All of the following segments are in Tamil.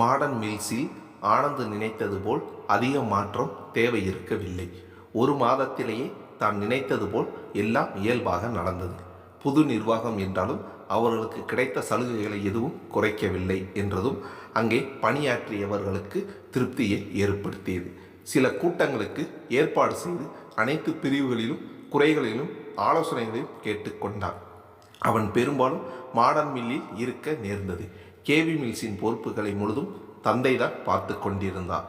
மாடர்ன் மில்ஸில் ஆனந்த் நினைத்தது போல் அதிக மாற்றம் தேவை இருக்கவில்லை. ஒரு மாதத்திலேயே தான் நினைத்தது போல் எல்லாம் இயல்பாக நடந்தது. புது நிர்வாகம் என்றாலும் அவர்களுக்கு கிடைத்த சலுகைகளை எதுவும் குறைக்கவில்லை என்றதும் அங்கே பணியாற்றியவர்களுக்கு திருப்தியை ஏற்படுத்தியது. சில கூட்டங்களுக்கு ஏற்பாடு செய்து அனைத்து பிரிவுகளிலும் குறைகளிலும் ஆலோசனைகளையும் கேட்டுக்கொண்டான். அவன் பெரும்பாலும் மாடர்ன் மில்லில் இருக்க நேர்ந்தது. கேவி மில்ஸின் பொறுப்புகளை முழுதும் தந்தை தான் பார்த்து கொண்டிருந்தார்.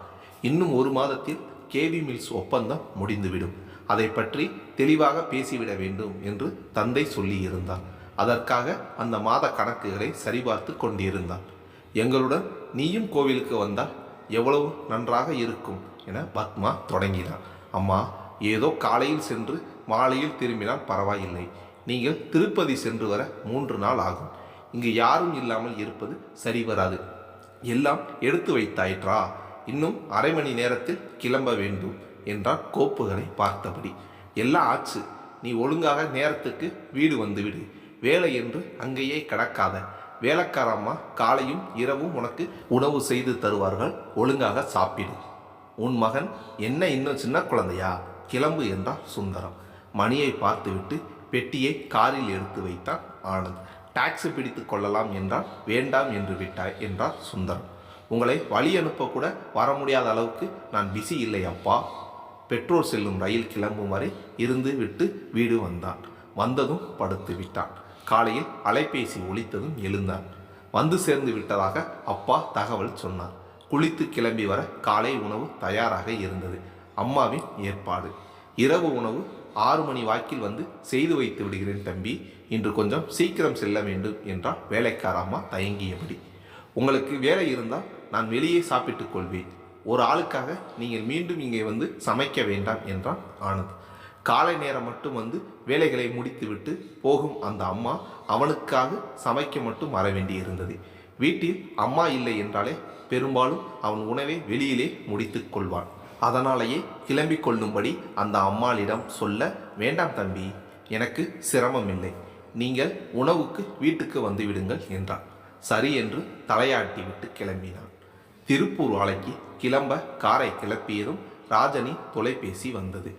இன்னும் ஒரு மாதத்தில் கேவி மில்ஸ் ஒப்பந்தம் முடிந்துவிடும். அதை பற்றி தெளிவாக பேசிவிட வேண்டும் என்று தந்தை சொல்லியிருந்தார். அதற்காக அந்த மாத கணக்குகளை சரிபார்த்து கொண்டிருந்தான் எங்களுடன் நீயும் கோவிலுக்கு வந்தால் எவ்வளவு நன்றாக இருக்கும் என பத்மா தொடங்கினார். அம்மா ஏதோ காலையில் சென்று மாலையில் திரும்பினால் பரவாயில்லை. நீங்கள் திருப்பதி சென்று வர மூன்று நாள் ஆகும். இங்கு யாரும் இல்லாமல் இருப்பது சரி வராது. எல்லாம் எடுத்து வைத்தாயிற்றா? இன்னும் அரை மணி நேரத்தில் கிளம்ப வேண்டும் என்றார் கோப்புகளை பார்த்தபடி. எல்லாம் ஆச்சு. நீ ஒழுங்காக நேரத்துக்கு வீடு வந்துவிடு. வேலை என்று அங்கேயே கிடக்காத. வேலைக்காரம்மா காலையும் இரவும் உனக்கு உணவு செய்து தருவார்கள். ஒழுங்காக சாப்பிடு. உன் மகன் என்ன இன்னும் சின்ன குழந்தையா? கிளம்பு என்றார் சுந்தரம். மணியை பார்த்துவிட்டு பெட்டியை காரில் எடுத்து வைத்தான் ஆனந்த். டாக்ஸி பிடித்து கொள்ளலாம் என்றால் வேண்டாம் என்று விட்டாய் என்றார் சுந்தரம். உங்களை வழி அனுப்ப கூட வர முடியாத அளவுக்கு நான் பிஸி இல்லை அப்பா. பெட்ரோல் செல்லும் ரயில் கிளம்பும் வரை இருந்து விட்டு வீடு வந்தான். வந்ததும் படுத்து விட்டான். காலையில் அலைபேசி ஒழித்ததும் எழுந்தான். வந்து சேர்ந்து விட்டதாக அப்பா தகவல் சொன்னார். குளித்து கிளம்பி வர காலை உணவு தயாராக இருந்தது. அம்மாவின் ஏற்பாடு. இரவு உணவு ஆறு மணி வாக்கில் வந்து செய்து வைத்து விடுகிறேன் தம்பி. இன்று கொஞ்சம் சீக்கிரம் செல்ல வேண்டும் என்றால் வேலைக்கார அம்மா தயங்கியபடி. உங்களுக்கு வேலை இருந்தால் நான் வெளியே சாப்பிட்டுக் கொள்வேன். ஒரு ஆளுக்காக நீங்கள் மீண்டும் இங்கே வந்து சமைக்க வேண்டாம் என்றான் ஆனந்த். காலை நேரம் மட்டும் வந்து வேலைகளை முடித்துவிட்டு போகும் அந்த அம்மா அவனுக்காக சமைக்க மட்டும் வர வேண்டியிருந்தது. வீட்டில் அம்மா இல்லை என்றாலே பெரும்பாலும் அவன் உணவை வெளியிலே முடித்து கொள்வான். அதனாலேயே கிளம்பிக் கொள்ளும்படி அந்த அம்மாளிடம் சொல்ல வேண்டாம் தம்பி எனக்கு சிரமம் இல்லை நீங்கள் உணவுக்கு வீட்டுக்கு வந்துவிடுங்கள் என்றான். சரி என்று தலையாட்டி விட்டு கிளம்பினான். திருப்பூர் ஆலைக்கு கிளம்ப காரை கிளப்பியதும் ராஜனி தொலைபேசி வந்தது.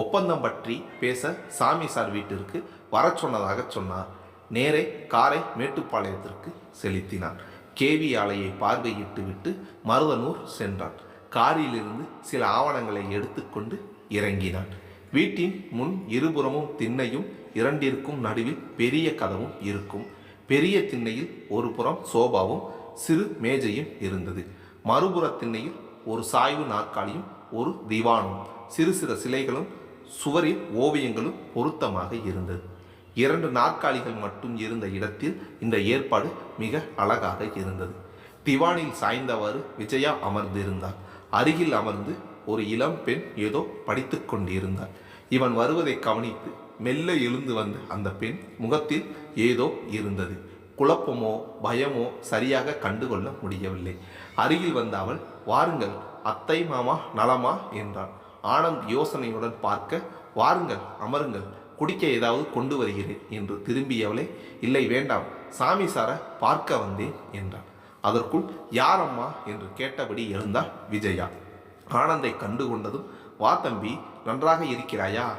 ஒப்பந்தம் பற்றி பேச சாமி சார் வீட்டிற்கு வரச் சொன்னதாக சொன்னார். நேரே காரை மேட்டுப்பாளையத்திற்கு செலுத்தினான். கேவி ஆலையை பார்வையிட்டு விட்டு மருதனூர் சென்றான். காரிலிருந்து சில ஆவணங்களை எடுத்துக்கொண்டு இறங்கினான். வீட்டின் முன் இருபுறமும் திண்ணையும் இரண்டிற்கும் நடுவில் பெரிய கதவும் இருக்கும். பெரிய திண்ணையில் ஒரு புறம் சோபாவும் சிறு மேஜையும் இருந்தது. மறுபுற திண்ணையில் ஒரு சாய்வு நாற்காலியும் ஒரு திவானும். சிறு சிறு சிலைகளும் சுவரில் ஓவியங்களும் பொருத்தமாக இருந்தது. இரண்டு நாற்காலிகள் மட்டும் இருந்த இடத்தில் இந்த ஏற்பாடு மிக அழகாக இருந்தது. திவானில் சாய்ந்தவாறு விஜயா அமர்ந்திருந்தார். அருகில் அமர்ந்து ஒரு இளம் பெண் ஏதோ படித்து கொண்டிருந்தார். இவன் வருவதை கவனித்து மெல்ல எழுந்து வந்த அந்த பெண் முகத்தில் ஏதோ இருந்தது. குழப்பமோ பயமோ சரியாக கண்டுகொள்ள முடியவில்லை. அருகில் வந்த அவள் வாருங்கள் அத்தை மாமா நலமா? என்றான் ஆனந்த் யோசனையுடன் பார்க்க வாருங்கள் அமருங்கள் குடிக்க ஏதாவது கொண்டு வருகிறேன் என்று திரும்பியவளே இல்லை வேண்டாம் சாமி சாரை பார்க்க வந்தேன் என்றான் அதற்குள் யாரம்மா? என்று கேட்டபடி எழுந்தாள் விஜயா. ஆனந்தை கண்டு கொண்டதும் வா தம்பி நன்றாக இருக்கிறாயா?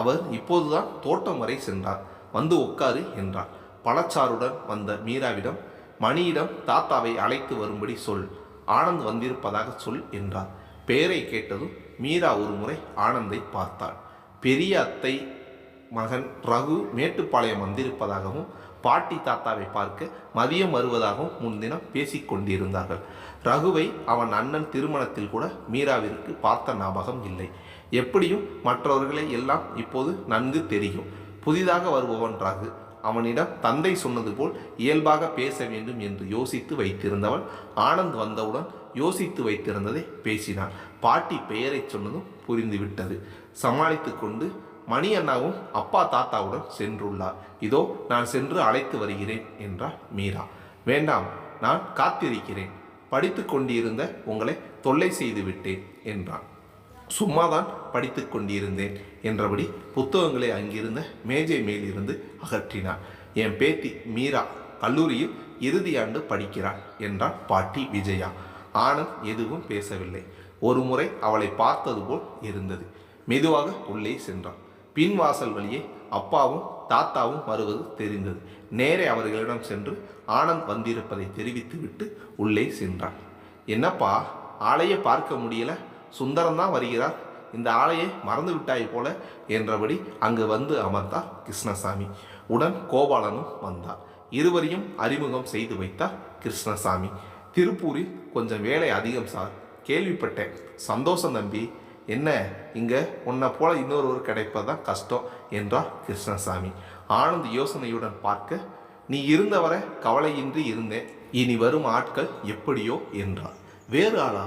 அவர் இப்போதுதான் தோட்டம் வரை சென்றார். வந்து உட்காரு என்றார். பழச்சாருடன் வந்த மீராவிடம் மணியிடம் தாத்தாவை அழைத்து வரும்படி சொல். ஆனந்த் வந்திருப்பதாக சொல் என்றார். பெயரை கேட்டதும் மீரா ஒரு முறை ஆனந்தை பார்த்தாள். பெரிய அத்தை மகன் ரகு மேட்டுப்பாளையம் வந்திருப்பதாகவும் பாட்டி தாத்தாவை பார்க்க மதியம் வருவதாகவும் முன்தினம் பேசிக் கொண்டிருந்தார்கள். ரகுவை அவன் அண்ணன் திருமணத்தில் கூட மீராவிற்கு பார்த்த ஞாபகம் இல்லை. எப்படியும் மற்றவர்களை எல்லாம் இப்போது நன்கு தெரியும். புதிதாக வருபவன்றாகு அவனிடம் தந்தை சொன்னது போல் இயல்பாக பேச வேண்டும் என்று யோசித்து வைத்திருந்தவள் ஆனந்த் வந்தவுடன் யோசித்து வைத்திருந்ததை பேசினாள் பாட்டி பெயரை சொன்னதும் புரிந்துவிட்டது. சமாளித்து கொண்டு மணி அண்ணாவும் அப்பா தாத்தாவுடன் சென்றுள்ளார். இதோ நான் சென்று அழைத்து வருகிறேன் என்றார் மீரா. வேண்டாம் நான் காத்திருக்கிறேன். படித்து கொண்டிருந்த உங்களை தொல்லை செய்து விட்டேன் என்றான். சும்மாதான் படித்து கொண்டிருந்தேன் என்றபடி புத்தகங்களை அங்கிருந்த மேஜை மேலிருந்து அகற்றினார். என் பேத்தி மீரா கல்லூரியில் இறுதி ஆண்டு படிக்கிறாள் என்றான் பாட்டி விஜயா. ஆனந்த் எதுவும் பேசவில்லை. ஒரு முறை அவளை பார்த்தது போல் இருந்தது. மெதுவாக உள்ளே சென்றான். பின் வாசல் வழியே அப்பாவும் தாத்தாவும் வருவது தெரிந்தது. நேரே அவர்களிடம் சென்று ஆனந்த் வந்திருப்பதை தெரிவித்துவிட்டு உள்ளே சென்றான். என்னப்பா ஆளையே பார்க்க முடியல? சுந்தரம் தான் வருகிறார். இந்த ஆலையை மறந்து விட்டாய் போல என்றபடி அங்கு வந்து அமர்ந்தார் கிருஷ்ணசாமி. உடன் கோபாலனும் வந்தார். இருவரையும் அறிமுகம் செய்து வைத்தார் கிருஷ்ணசாமி. திருப்பூரில் கொஞ்சம் வேலை அதிகம் சார். கேள்விப்பட்டேன். சந்தோஷம் தம்பி. என்ன? இங்கே உன்னை போல இன்னொருவர் கிடைப்பதுதான் கஷ்டம் என்றார் கிருஷ்ணசாமி. ஆனந்த் யோசனையுடன் பார்க்க நீ இருந்தவரை கவலையின்றி இருந்தேன். இனி வரும் ஆட்கள் எப்படியோ என்றார். வேறு ஆளா?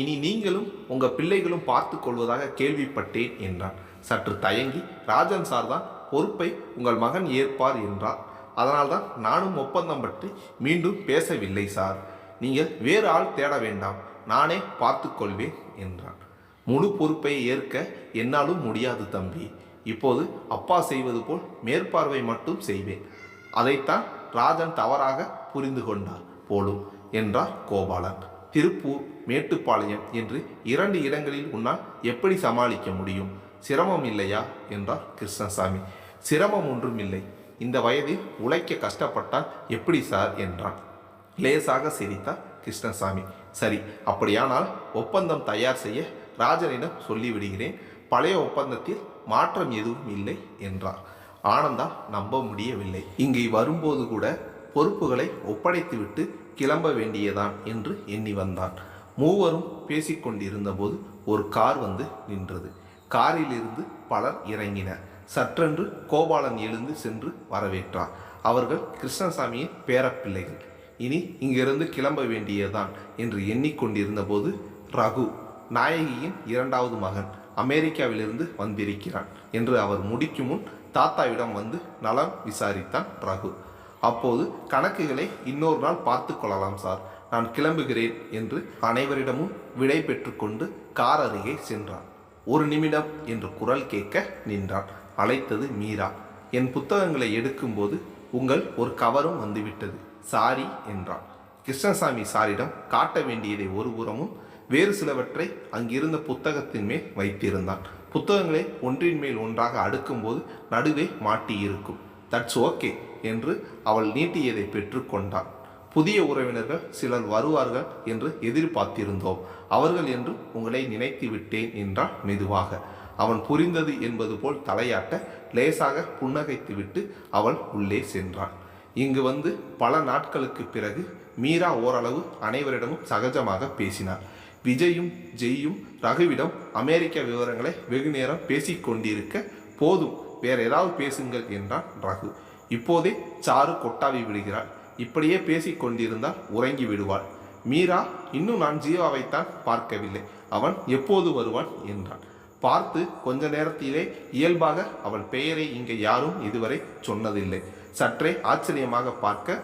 இனி நீங்களும் உங்கள் பிள்ளைகளும் பார்த்து கொள்வதாக கேள்விப்பட்டேன் என்றான். சற்று தயங்கி ராஜன் சார் தான் பொறுப்பை உங்கள் மகன் ஏற்பார் என்றார். அதனால்தான் நானும் ஒப்பந்தம் பற்றி மீண்டும் பேசவில்லை சார் நீங்கள் வேறு ஆள் தேட வேண்டாம். நானே பார்த்து கொள்வேன் என்றான். முழு பொறுப்பை ஏற்க என்னாலும் முடியாது தம்பி. இப்போது அப்பா செய்வது போல் மேற்பார்வை மட்டும் செய்வேன். அதைத்தான் ராஜன் தவறாக புரிந்து கொண்டார். போலும் என்றார் கோபாலன். திருப்பூர் மேட்டுப்பாளையம் என்று இரண்டு இடங்களில் உன்னால் எப்படி சமாளிக்க முடியும்? சிரமம் இல்லையா? என்றார் கிருஷ்ணசாமி. சிரமம் ஒன்றும் இல்லை. இந்த வயதில் உழைக்க கஷ்டப்பட்டால் எப்படி சார்? என்றான். லேசாக சிரித்தார் கிருஷ்ணசாமி. சரி அப்படியானால் ஒப்பந்தம் தயார் செய்ய ராஜனிடம் சொல்லிவிடுகிறேன். பழைய ஒப்பந்தத்தில் மாற்றம் எதுவும் இல்லை என்றார். ஆனந்தா நம்ப முடியவில்லை. இங்கே வரும்போது கூட பொறுப்புகளை ஒப்படைத்துவிட்டு கிளம்ப வேண்டியதான் என்று எண்ணி வந்தான். மூவரும் பேசிக்கொண்டிருந்தபோது ஒரு கார் வந்து நின்றது. காரிலிருந்து பலர் இறங்கினர். சற்றென்று கோபாலன் எழுந்து சென்று வரவேற்றார். அவர்கள் கிருஷ்ணசாமியின் பேரப்பிள்ளைகள். இனி இங்கிருந்து கிளம்ப வேண்டியதுதான் என்று எண்ணிக்கொண்டிருந்தபோது ரகு நாயகியின் இரண்டாவது மகன் அமெரிக்காவிலிருந்து வந்திருக்கிறான் என்று அவர் முடிக்கும் முன் தாத்தாவிடம் வந்து நலம் விசாரித்தான் ரகு. அப்போது கணக்குகளை இன்னொரு நாள் பார்த்து கொள்ளலாம் சார். நான் கிளம்புகிறேன் என்று அனைவரிடமும் விடை பெற்றுக்கொண்டு கார் அருகே சென்றான். ஒரு நிமிடம் என்று குரல் கேட்க நின்றான். அழைத்தது மீரா. என் புத்தகங்களை எடுக்கும்போது உங்கள் ஒரு கவரும் வந்துவிட்டது. சாரி என்றான். கிருஷ்ணசாமி சாரிடம் காட்ட வேண்டியதை ஒரு புறமும் வேறு சிலவற்றை அங்கிருந்த புத்தகத்தின் மேல் வைத்திருந்தான். புத்தகங்களை ஒன்றின் மேல் ஒன்றாக அடுக்கும்போது நடுவே மாட்டியிருக்கும். தட்ஸ் ஓகே என்று அவள் நீட்டியதை பெற்றுக்கொண்டான். புதிய உறவினர்கள் சிலர் வருவார்கள் என்று எதிர்பார்த்திருந்தோம். அவர்கள் என்று உங்களை நினைத்து விட்டேன் என்றான் மெதுவாக. அவன் புரிந்தது என்பது போல் தலையாட்ட லேசாக புன்னகைத்துவிட்டு அவள் உள்ளே சென்றாள். இங்கு வந்து பல நாட்களுக்கு பிறகு மீரா ஓரளவு அனைவரிடமும் சகஜமாக பேசினார் விஜயும் ஜெய்யும் ரகுவிடம் அமெரிக்க விவரங்களை வெகு நேரம் பேசிக்கொண்டிருக்க போதும் வேற ஏதாவது பேசுங்கள் என்றான் ரகு. இப்போதே சாரு கொட்டாவி விடுகிறாள் இப்படியே பேசிக் கொண்டிருந்தால் உறங்கி விடுவாள். மீரா இன்னும் நான் ஜீவாவைத்தான் பார்க்கவில்லை. அவன் எப்போது வருவான் என்றான். பார்த்து கொஞ்ச நேரத்திலே இயல்பாக அவள் பெயரை இங்கே யாரும் இதுவரை சொன்னதில்லை. சற்றே ஆச்சரியமாக பார்க்க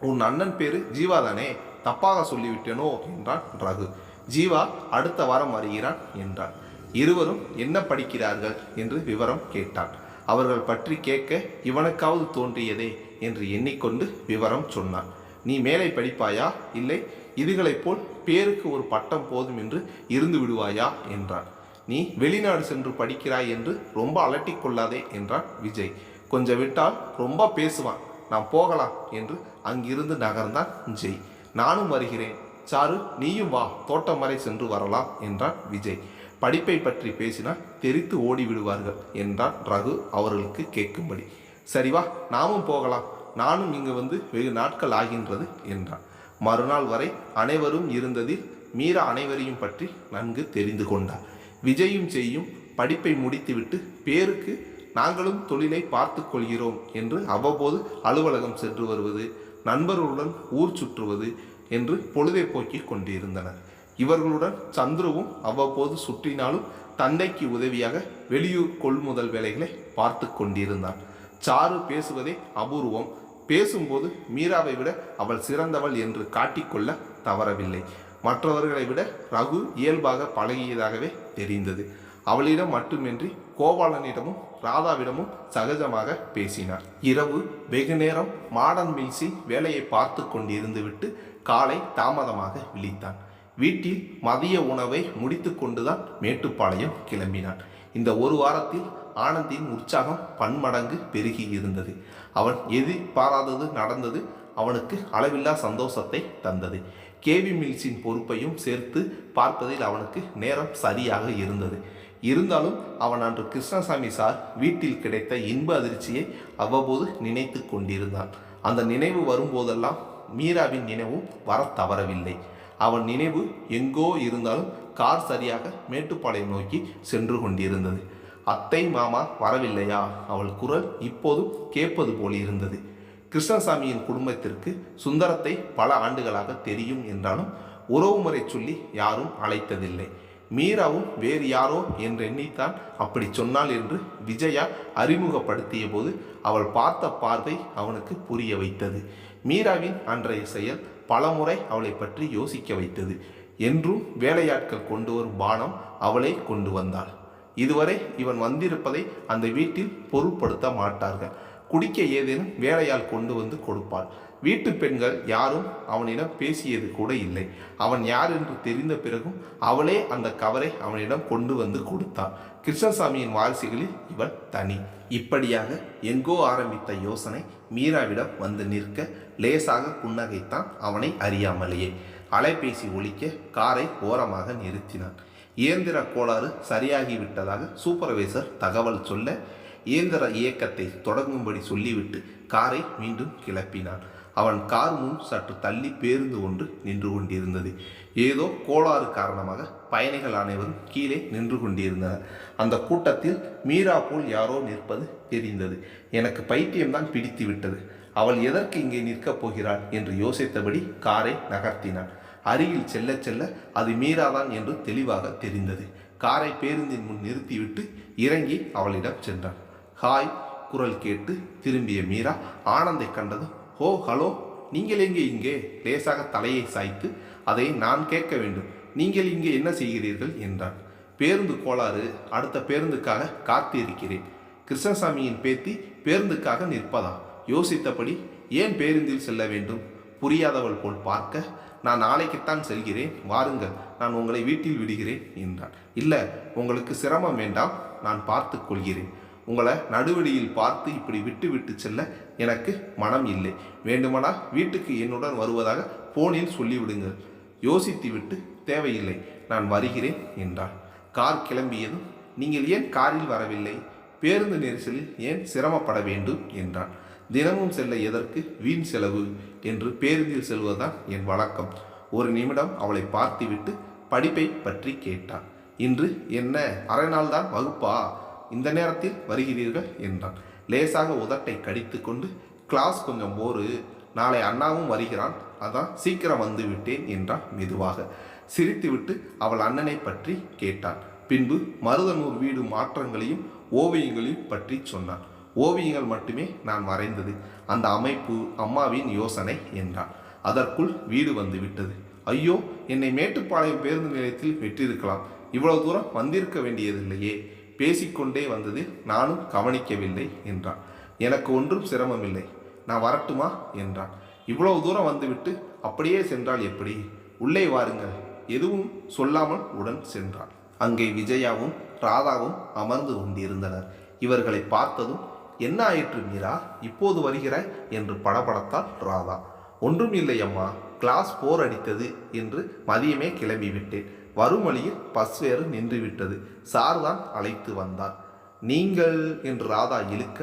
உன் அண்ணன் பேரு ஜீவா தானே? தப்பாக சொல்லிவிட்டேனோ? என்றான் ரகு. ஜீவா அடுத்த வாரம் வருகிறான் என்றான். இருவரும் என்ன படிக்கிறார்கள்? என்று விவரம் கேட்டான். அவர்கள் பற்றி கேட்க இவனுக்காவது தோன்றியதே என்று எண்ணிக்கொண்டு விவரம் சொன்னான். நீ மேலே படிப்பாயா? இல்லை. இதுகளைப் போல் பேருக்கு ஒரு பட்டம் போதும் என்று இருந்து விடுவாயா? என்றான். நீ வெளிநாடு சென்று படிக்கிறாய் என்று ரொம்ப அலட்டிக் கொள்ளாதே என்றான் விஜய். கொஞ்சம் விட்டால் ரொம்ப பேசுவான். நான் போகலாம் என்று அங்கிருந்து நகர்ந்தான் ஜெய் நானும் வருகிறேன். சாரு நீயும் வா. தோட்டம் வரை சென்று வரலாம் என்றான் விஜய். படிப்பை பற்றி பேசினால் தெரித்து ஓடி விடுவார்கள் என்றான் ரகு அவர்களுக்கு கேட்கும்படி. சரி வா நாமும் போகலாம். நானும் இங்கு வந்து வெகு நாட்கள் ஆகின்றது என்றான் மறுநாள் வரை அனைவரும் இருந்ததில் மீரா அனைவரையும் பற்றி நன்கு தெரிந்து கொண்டார். விஜயும் செய்யும் படிப்பை முடித்துவிட்டு பேருக்கு நாங்களும் தொழிலை பார்த்து கொள்கிறோம் என்று அவ்வப்போது அலுவலகம் சென்று வருவது நண்பர்களுடன் ஊர் சுற்றுவது என்று பொழுதை போக்கிக் கொண்டிருந்தனர். இவர்களுடன் சந்துருவும் அவ்வப்போது சுற்றினாலும் தந்தைக்கு உதவியாக வெளியூர் கொள்முதல் வேலைகளை பார்த்து கொண்டிருந்தான். சாரு பேசுவதே அபூர்வம். பேசும்போது மீராவை விட அவள் சிறந்தவள் என்று காட்டிக்கொள்ள தவறவில்லை. மற்றவர்களை விட ரகு இயல்பாக பழகியதாகவே தெரிந்தது. அவளிடம் மட்டுமின்றி கோபாலனிடமும் ராதாவிடமும் சகஜமாக பேசினார். இரவு வெகு நேரம் மாடன் மில்சி வேலையை பார்த்து கொண்டிருந்துவிட்டு காலை தாமதமாக விழித்தான். வீட்டில் மதிய உணவை முடித்து கொண்டுதான் மேட்டுப்பாளையம் கிளம்பினான். இந்த ஒரு வாரத்தில் ஆனந்தின் உற்சாகம் பன்மடங்கு பெருகி இருந்தது. அவன் எதிர்பாராதது நடந்தது அவனுக்கு அளவில்லா சந்தோஷத்தை தந்தது. கேவி மில்ஸின் பொறுப்பையும் சேர்த்து பார்ப்பதில் அவனுக்கு நேரம் சரியாக இருந்தது. இருந்தாலும் அவன் அன்று கிருஷ்ணசாமி சார் வீட்டில் கிடைத்த இன்ப அதிர்ச்சியை அவ்வப்போது நினைத்து கொண்டிருந்தான். அந்த நினைவு வரும்போதெல்லாம் மீராவின் நினைவும் வரத் தவறவில்லை. அவன் நினைவு எங்கோ இருந்தாலும் கார் சரியாக மேட்டுப்பாளையம் நோக்கி சென்று கொண்டிருந்தது. அத்தை மாமா வரவில்லையா? அவள் குரல் இப்போதும் கேட்பது போல் இருந்தது. கிருஷ்ணசாமியின் குடும்பத்திற்கு சுந்தரத்தை பல ஆண்டுகளாக தெரியும் என்றாலும் உறவுமுறை சொல்லி யாரும் அழைத்ததில்லை. மீராவும் வேறு யாரோ என்று எண்ணித்தான் அப்படி சொன்னாள் என்று விஜயா அறிமுகப்படுத்திய போது அவள் பார்த்த பார்வை அவனுக்கு புரிய வைத்தது. மீராவின் அன்றைய செயல் பலமுறை அவளை பற்றி யோசிக்க வைத்தது. என்றும் வேலையாட்கள் கொண்டு வரும் பானம் அவளை கொண்டு வந்தாள். இதுவரை இவன் வந்திருப்பதை அந்த வீட்டில் பொருட்படுத்த மாட்டார்கள். குடிக்க ஏதேனும் வேலையால் கொண்டு வந்து கொடுப்பாள். வீட்டு பெண்கள் யாரும் அவனிடம் பேசியது கூட இல்லை. அவன் யார் என்று தெரிந்த பிறகும் அவளே அந்த கவரை அவனிடம் கொண்டு வந்து கொடுத்தாள். கிருஷ்ணசாமியின் வாரிசுகளில் இவள் தனி. இப்படியாக எங்கோ ஆரம்பித்த யோசனை மீராவிடம் வந்து நிற்க லேசாக புன்னகைத்தான் அவனை அறியாமலேயே. அலைபேசி ஒழிக்க காரை ஓரமாக நிறுத்தினான். இயந்திர கோளாறு சரியாகிவிட்டதாக சூப்பர்வைசர் தகவல் சொல்ல இயந்திர இயக்கத்தை தொடங்கும்படி சொல்லிவிட்டு காரை மீண்டும் கிளப்பினான். அவன் கார் முன் சற்று தள்ளி பேருந்து ஒன்று நின்று கொண்டிருந்தது. ஏதோ கோளாறு காரணமாக பயணிகள் அனைவரும் கீழே நின்று கொண்டிருந்தனர். அந்த கூட்டத்தில் மீரா போல் யாரோ நிற்பது தெரிந்தது. எனக்கு பைத்தியம்தான் பிடித்து விட்டது. அவள் எதற்கு இங்கே நிற்கப் போகிறாள் என்று யோசித்தபடி காரை நகர்த்தினான். அருகில் செல்ல செல்ல அது மீராதான் என்று தெளிவாக தெரிந்தது. காரை பேருந்தின் முன் நிறுத்திவிட்டு இறங்கி அவளிடம் சென்றான். ஹாய் குரல் கேட்டு திரும்பிய மீரா ஆனந்தை கண்டதும் ஓ ஹலோ நீங்கள் எங்கே இங்கே? லேசாக தலையை சாய்த்து அதை நான் கேட்க வேண்டும். நீங்கள் இங்கே என்ன செய்கிறீர்கள்? என்றான். பேருந்து கோளாறு அடுத்த பேருந்துக்காக காத்திருக்கிறேன் கிருஷ்ணசாமியின் பேத்தி பேருந்துக்காக நிற்பதா? யோசித்தபடி ஏன் பேருந்தில் செல்ல வேண்டும்? புரியாதவள் போல் பார்க்க நான் நாளைக்குத்தான் செல்கிறேன். வாருங்கள் நான் உங்களை வீட்டில் விடுகிறேன் என்றான். இல்லை உங்களுக்கு சிரமம் வேண்டாம் நான் பார்த்து கொள்கிறேன். உங்களை நடுவழியில் பார்த்து இப்படி விட்டு விட்டு செல்ல எனக்கு மனம் இல்லை. வேண்டுமானால் வீட்டுக்கு என்னுடன் வருவதாக போனில் சொல்லிவிடுங்கள். யோசித்து விட்டு தேவையில்லை நான் வருகிறேன் என்றார் கார் கிளம்பியதும் நீங்கள் ஏன் காரில் வரவில்லை? பேருந்து நெரிசலில் ஏன் சிரமப்பட வேண்டும் என்றான் தினமும் செல்ல எதற்கு வீண் செலவு என்று பேருந்தில் செல்வதுதான் என் வழக்கம். ஒரு நிமிடம் அவளை பார்த்துவிட்டு படிப்பை பற்றி கேட்டான் இன்று என்ன? அரை நாள் தான் வகுப்பா? இந்த நேரத்தில் வருகிறீர்கள் என்றான். லேசாக உதட்டை கடித்து கொண்டு கிளாஸ் கொஞ்சம் போரு நாளை அண்ணாவும் வருகிறான். அதான் சீக்கிரம் வந்து விட்டேன் என்றான் மெதுவாக. சிரித்துவிட்டு அவள் அண்ணனை பற்றி கேட்டான். பின்பு மருதனூர் வீடு மாற்றங்களையும் ஓவியங்களையும் பற்றி சொன்னான். ஓவியங்கள் மட்டுமே நான் வரைந்தது. அந்த அமைப்பு அம்மாவின் யோசனை என்றான். அதற்குள் வீடு வந்து விட்டது. ஐயோ என்னை மேட்டுப்பாளையம் பேருந்து நிலையத்தில் விட்டிருக்கலாம் இவ்வளவு தூரம் வந்திருக்க வேண்டியதில்லையே. பேசிக்கொண்டே வந்தது நானும் கவனிக்கவில்லை என்றான். எனக்கு ஒன்றும் சிரமமில்லை நான் வரட்டுமா? என்றான். இவ்வளவு தூரம் வந்துவிட்டு அப்படியே சென்றால் எப்படி? உள்ளே வாருங்கள். எதுவும் சொல்லாமல் உடன் சென்றான். அங்கே விஜயாவும் ராதாவும் அமர்ந்து கொண்டிருந்தனர். இவர்களை பார்த்ததும் என்ன ஆயிற்று மீரா? இப்போது வருகிறாய் என்று படபடத்தால் ராதா. ஒன்றும் இல்லை அம்மா கிளாஸ் போர் அடித்தது என்று மதியமே கிளம்பிவிட்டேன். வரும் வழியில் பஸ் வேறு நின்றுவிட்டது. சார்தான் அழைத்து வந்தார். நீங்கள் என்று ராதா இழுக்க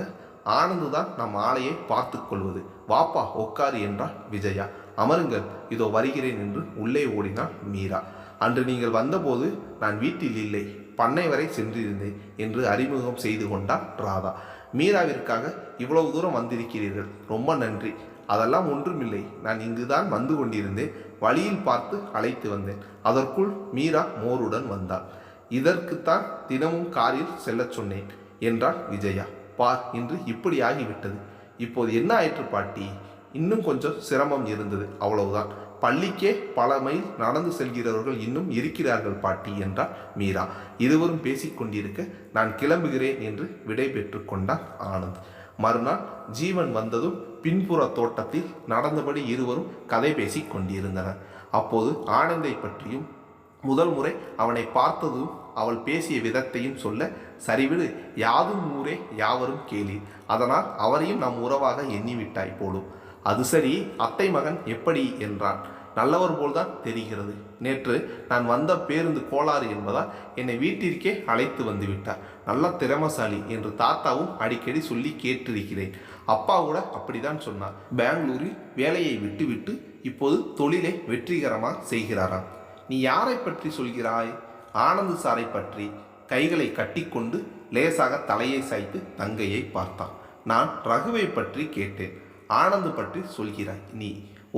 ஆனந்து தான் நம் ஆலையை பார்த்து கொள்வது. வாப்பா உட்காரு என்றார் விஜயா. அமருங்கள் இதோ வருகிறேன் என்று உள்ளே ஓடினாள் மீரா. அன்று நீங்கள் வந்தபோது நான் வீட்டில் இல்லை. பண்ணை வரை சென்றிருந்தேன் என்று அறிமுகம் செய்து கொண்டான் ராதா. மீராவிற்காக இவ்வளவு தூரம் வந்திருக்கிறீர்கள். ரொம்ப நன்றி. அதெல்லாம் ஒன்றுமில்லை. நான் இங்குதான் வந்து கொண்டிருந்தேன். வழியில் பார்த்து அழைத்து வந்தேன். அதற்குள் மீரா மோருடன் வந்தாள். இதற்குத்தான் தினமும் காரில் செல்லச் சொன்னேன் என்றாள் விஜயா. பார் இன்று இப்படி ஆகிவிட்டது இப்போது என்ன ஆயிற்று பாட்டி? இன்னும் கொஞ்சம் சிரமம் இருந்தது அவ்வளவுதான். பள்ளிக்கே பல மைல் நடந்து செல்கிறவர்கள் இன்னும் இருக்கிறார்கள் பாட்டி என்றார் மீரா. இருவரும் பேசிக்கொண்டிருக்க நான் கிளம்புகிறேன் என்று விடை பெற்று கொண்டான் ஆனந்த். மறுநாள் ஜீவன் வந்ததும் பின்புற தோட்டத்தில் நடந்தபடி இருவரும் கதை பேசி கொண்டிருந்தனர். அப்போது ஆனந்தை பற்றியும் முதல் முறை அவனை பார்த்ததும் அவள் பேசிய விதத்தையும் சொல்ல சரிவிடு யாதும் ஊரே யாவரும் கேளி அதனால் அவரையும் நம் உறவாக எண்ணிவிட்டாய் போலும். அது சரி அத்தை மகன் எப்படி? என்றான். நல்லவர் போல்தான் தெரிகிறது. நேற்று நான் வந்த பேருந்து கோளாறு என்பதால் என்னை வீட்டிற்கே அழைத்து வந்து விட்டார். நல்ல திறமசாலி என்று தாத்தாவும் அடிக்கடி சொல்லி கேட்டிருக்கிறேன். அப்பா கூட அப்படிதான் சொன்னார். பெங்களூரில் வேலையை விட்டுவிட்டு இப்போது தொழிலை வெற்றிகரமாக செய்கிறாராம். நீ யாரை பற்றி சொல்கிறாய்? ஆனந்து சாரை பற்றி கைகளை கட்டிக்கொண்டு லேசாக தலையை சாய்த்து தங்கையை பார்த்தான். நான் ரகுவை பற்றி கேட்டேன். ஆனந்த் பற்றி சொல்கிறாய். நீ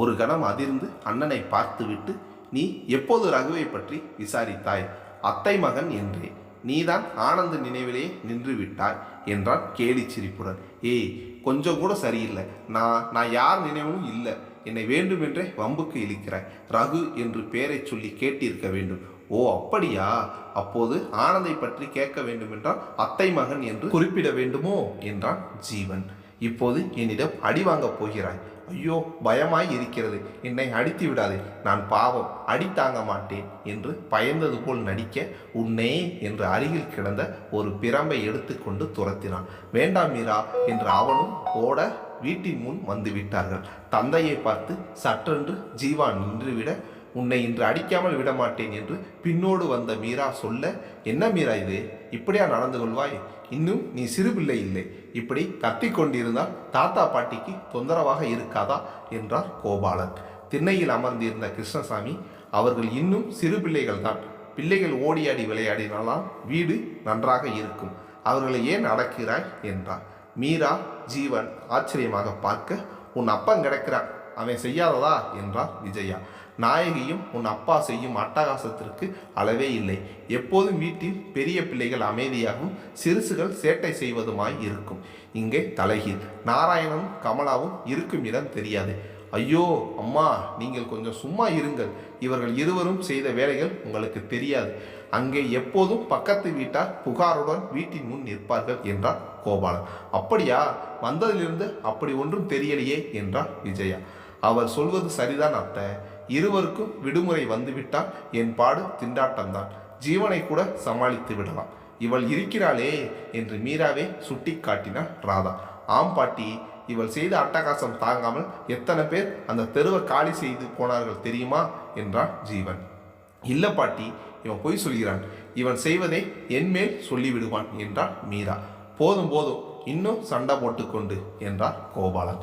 ஒரு கணம் அதிர்ந்து அண்ணனை பார்த்துவிட்டு நீ எப்போது ரகுவை பற்றி விசாரித்தாய்? அத்தை மகன் என்றேன். நீதான் ஆனந்த் நினைவிலே நின்று விட்டாய் என்றான் கேலி சிரிப்புடன். ஏய் கொஞ்சம் கூட சரியில்லை. நான் நான் யார் நினைவும் இல்லை. என்னை வேண்டுமென்றே வம்புக்கு இழுக்கிறாய். ரகு என்று பெயரை சொல்லி கேட்டிருக்க வேண்டும். ஓ அப்படியா? அப்போது ஆனந்தை பற்றி கேட்க வேண்டுமென்றால் அத்தை மகன் என்று குறிப்பிட வேண்டுமோ? என்றான் ஜீவன். இப்போது என்னிடம் அடி வாங்கப் போகிறாய். ஐயோ பயமாய் இருக்கிறது. என்னை அடித்து விடாதே. நான் பாவம் அடி தாங்க மாட்டேன் என்று பயந்தது போல் நடிக்க உன்னே என்று அருகில் கிடந்த ஒரு பிரம்பை எடுத்துக்கொண்டு துரத்தினான். வேண்டாம் மீரா என்று அவனும் ஓட வீட்டின் முன் வந்து விட்டார்கள். தந்தையை பார்த்து சற்றென்று ஜீவா நின்றுவிட உன்னை இன்று அடிக்காமல் விட மாட்டேன் என்று பின்னோடு வந்த மீரா சொல்ல என்ன மீரா இது? இப்படியா நடந்து கொள்வாய்? இன்னும் நீ சிறு பிள்ளை இல்லை. இப்படி கத்தி கொண்டிருந்தால் தாத்தா பாட்டிக்கு தொந்தரவாக இருக்காதா? என்றார் கோபாலன். திண்ணையில் அமர்ந்திருந்த கிருஷ்ணசாமி அவர்கள் இன்னும் சிறு பிள்ளைகள் தான் பிள்ளைகள் ஓடியாடி விளையாடினாலாம் வீடு நன்றாக இருக்கும். அவர்களை ஏன் அடக்கிறாய்? என்றார். மீரா ஜீவன் ஆச்சரியமாக பார்க்க உன் அப்பன் கிடக்கிறான். அவன் செய்யாததா? என்றார் விஜயா. நாயகியும் உன் அப்பா செய்யும் அட்டகாசத்திற்கு அளவே இல்லை. எப்போதும் வீட்டில் பெரிய பிள்ளைகள் அமைதியாகவும் சிறுசுகள் சேட்டை செய்வதுமாய் இருக்கும். இங்கே தலைகீழ். நாராயணனும் கமலாவும் இருக்கும் இடம் தெரியாது. ஐயோ அம்மா நீங்கள் கொஞ்சம் சும்மா இருங்கள். இவர்கள் இருவரும் செய்த வேலைகள் உங்களுக்கு தெரியாது. அங்கே எப்போதும் பக்கத்து வீட்டார் புகாருடன் வீட்டின் முன் நிற்பார்கள் என்றார் கோபாலன். அப்படியா? வந்ததிலிருந்து அப்படி ஒன்றும் தெரியலையே என்றார் விஜயா. அவர் சொல்வது சரிதான் அத்தை. இருவருக்கும் விடுமுறை வந்துவிட்டால் என் பாடு திண்டாட்டம்தான். ஜீவனை கூட சமாளித்து விடலாம். இவள் இருக்கிறாளே என்று மீராவே சுட்டி காட்டினார் ராதா. ஆம் பாட்டி இவள் செய்த அட்டகாசம் தாங்காமல் எத்தனை பேர் அந்த தெருவை காலி செய்து போனார்கள் தெரியுமா? என்றான் ஜீவன். இல்லை பாட்டி இவன் பொய் சொல்கிறான். இவன் செய்வதை என்மேல் சொல்லிவிடுவான் என்றான் மீரா. போதும் போதும் இன்னும் சண்டை போட்டுக்கொண்டு என்றார் கோபாலன்.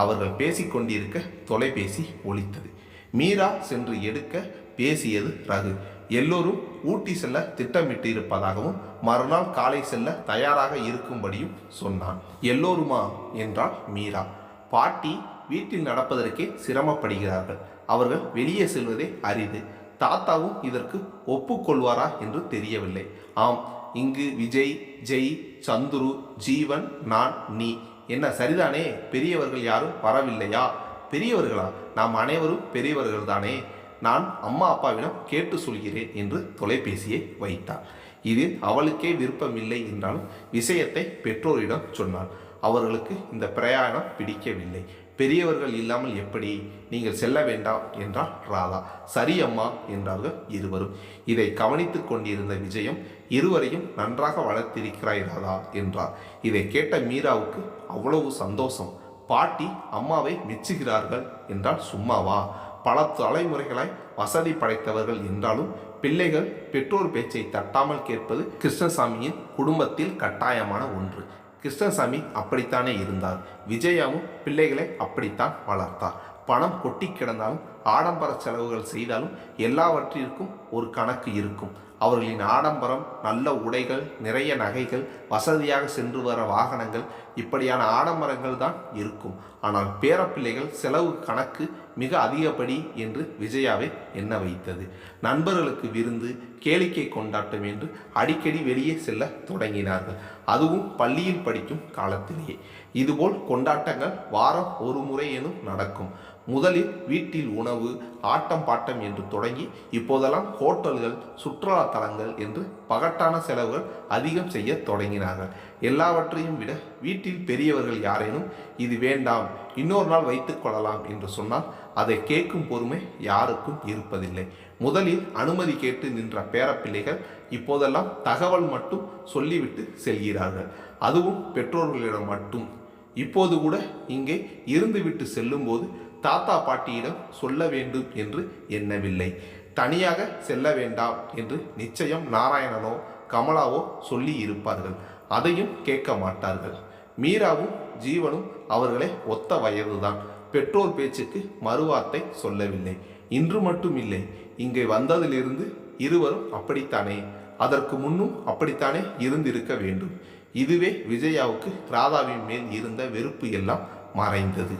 அவர்கள் பேசிக்கொண்டிருக்க தொலைபேசி ஒலித்தது. மீரா சென்று எடுக்க பேசியது ரகு. எல்லோரும் ஊட்டி செல்ல திட்டமிட்டு இருப்பதாகவும் மறுநாள் காலை செல்ல தயாராக இருக்கும்படியும் சொன்னான். எல்லோருமா? என்றாள் மீரா. பாட்டி வீட்டில் நடப்பதற்கே சிரமப்படுகிறார்கள். அவர்கள் வெளியே செல்வதே அரிது. தாத்தாவும் இதற்கு ஒப்புக்கொள்வாரா என்று தெரியவில்லை. ஆம் இங்கு விஜய் ஜெய் சந்துரு ஜீவன் நான் நீ. என்ன சரிதானே? பெரியவர்கள் யாரும் வரவில்லையா? பெரியவர்களா? நாம் அனைவரும் பெரியவர்கள் தானே நான் அம்மா அப்பாவிடம் கேட்டு சொல்கிறேன் என்று தொலைபேசியை வைத்தார் இதில் அவளுக்கே விருப்பமில்லை என்றாலும் விஷயத்தை பெற்றோரிடம் சொன்னாள். அவர்களுக்கு இந்த பிரயாணம் பிடிக்கவில்லை. பெரியவர்கள் இல்லாமல் எப்படி? நீங்கள் செல்ல வேண்டாம் என்றார் ராதா. சரி அம்மா என்றார்கள் இருவரும். இதை கவனித்து கொண்டிருந்த விஜயம் இருவரையும் நன்றாக வளர்த்திருக்கிறாய் ராதா என்றார். இதை கேட்ட மீராவுக்கு அவ்வளவு சந்தோஷம். பாட்டி அம்மாவை மெச்சுகிறார்கள் என்றால் சும்மாவா? பல தலைமுறைகளாய் வசதி படைத்தவர்கள் என்றாலும் பிள்ளைகள் பெற்றோர் பேச்சை தட்டாமல் கேட்பது கிருஷ்ணசாமியின் குடும்பத்தில் கட்டாயமான ஒன்று. கிருஷ்ணசாமி அப்படித்தானே இருந்தார். விஜயாவும் பிள்ளைகளை அப்படித்தான் வளர்த்தார். பணம் கொட்டி கிடந்தாலும் ஆடம்பர செலவுகள் செய்தாலும் எல்லாவற்றிற்கும் ஒரு கணக்கு இருக்கும். அவர்களின் ஆடம்பரம் நல்ல உடைகள் நிறைய நகைகள் வசதியாக சென்று வர வாகனங்கள் இப்படியான ஆடம்பரங்கள் தான் இருக்கும். ஆனால் பேரப்பிள்ளைகள் செலவு கணக்கு மிக அதிகப்படி என்று விஜயாவை எண்ண வைத்தது. நண்பர்களுக்கு விருந்து கேளிக்கை கொண்டாட்டம் என்று அடிக்கடி வெளியே செல்ல தொடங்கினார்கள். அதுவும் பள்ளியில் படிக்கும் காலத்திலேயே. இதுபோல் கொண்டாட்டங்கள் வாரம் ஒரு முறை எனும் நடக்கும். முதலில் வீட்டில் உணவு ஆட்டம் பாட்டம் என்று தொடங்கி இப்போதெல்லாம் ஹோட்டல்கள் சுற்றுலா தலங்கள் என்று பகட்டான செலவுகள் அதிகம் செய்ய தொடங்கினார்கள். எல்லாவற்றையும் விட வீட்டில் பெரியவர்கள் யாரேனும் இது வேண்டாம் இன்னொரு நாள் வைத்துக் கொள்ளலாம் என்று சொன்னால் அதை கேட்கும் பொறுமை யாருக்கும் இருப்பதில்லை. முதலில் அனுமதி கேட்டு நின்ற பேரப்பிள்ளைகள் இப்போதெல்லாம் தகவல் மட்டும் சொல்லிவிட்டு செல்கிறார்கள். அதுவும் பெற்றோர்களிடம் மட்டும். இப்போது கூட இங்கே இருந்துவிட்டு செல்லும்போது தாத்தா பாட்டியிடம் சொல்ல வேண்டும் என்று எண்ணவில்லை. தனியாக செல்ல வேண்டாம் என்று நிச்சயம் நாராயணனோ கமலாவோ சொல்லி இருப்பார்கள். அதையும் கேட்க மாட்டார்கள். மீராவும் ஜீவனும் அவர்களை ஒத்த வயதுதான். பெற்றோர் பேச்சுக்கு மறுவார்த்தை சொல்லவில்லை. இன்று மட்டும் இல்லை இங்கே வந்ததிலிருந்து இருவரும் அப்படித்தானே? அதற்கு முன்னும் அப்படித்தானே இருந்திருக்க வேண்டும். இதுவே விஜயாவுக்கு ராதாவின் மேல் இருந்த வெறுப்பு எல்லாம் மறைந்தது.